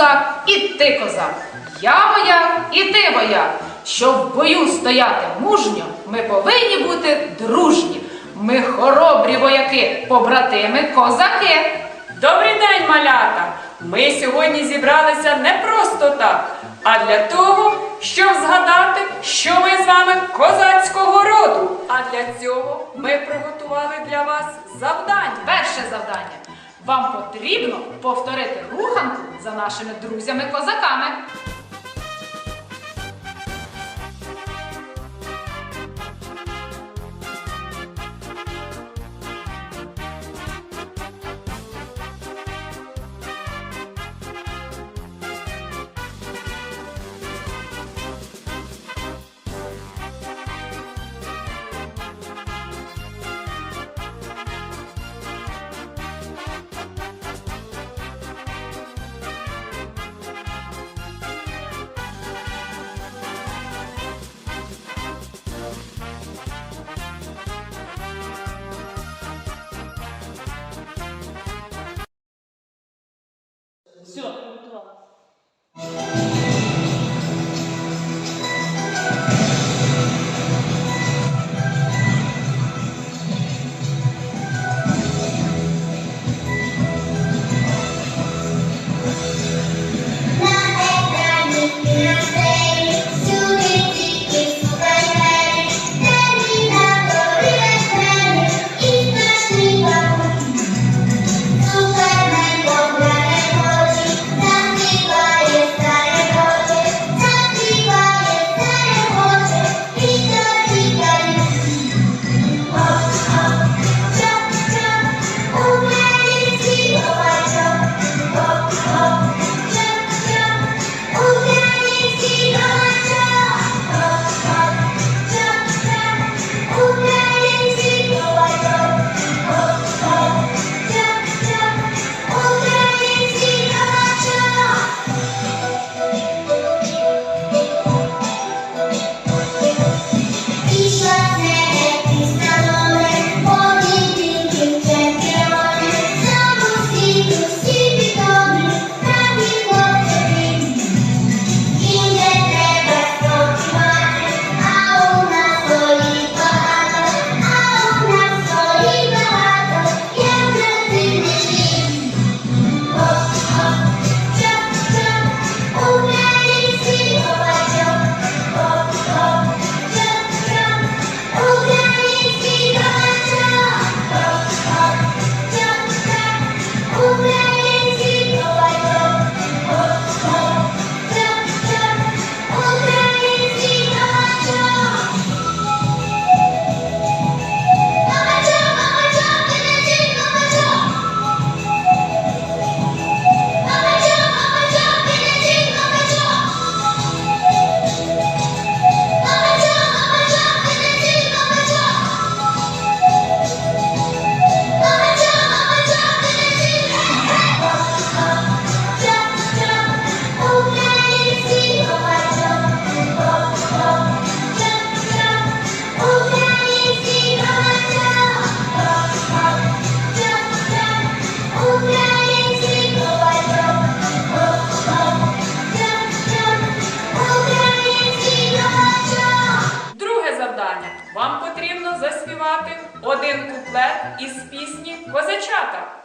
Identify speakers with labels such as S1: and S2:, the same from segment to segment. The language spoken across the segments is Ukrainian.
S1: козак, і ти козак, я вояк і ти вояк. Щоб в бою стояти мужньо, ми повинні бути дружні. Ми хоробрі вояки, побратими, козаки.
S2: Добрий день, малята! Ми сьогодні зібралися не просто так, а для того, щоб згадати, що ми з вами козацького роду. А для цього ми приготували для вас завдання.
S1: Перше завдання. Вам потрібно повторити руханку за нашими друзями-козаками.
S2: Все. куплет із пісні Козачата.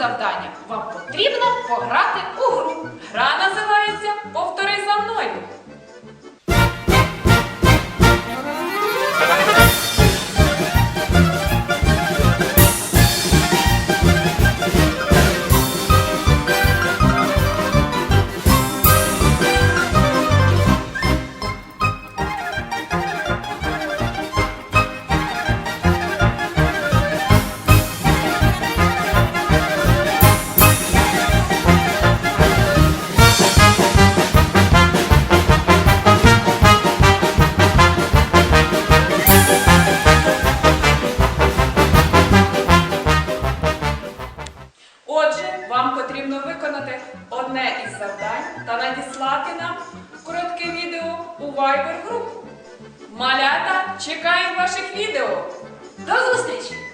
S1: Завдання. Вам потрібно пограти у гру.
S3: Гра Отже, вам потрібно виконати одне із завдань та надіслати нам коротке відео у Viber групу. Малята, чекаємо ваших відео.
S1: До зустрічі!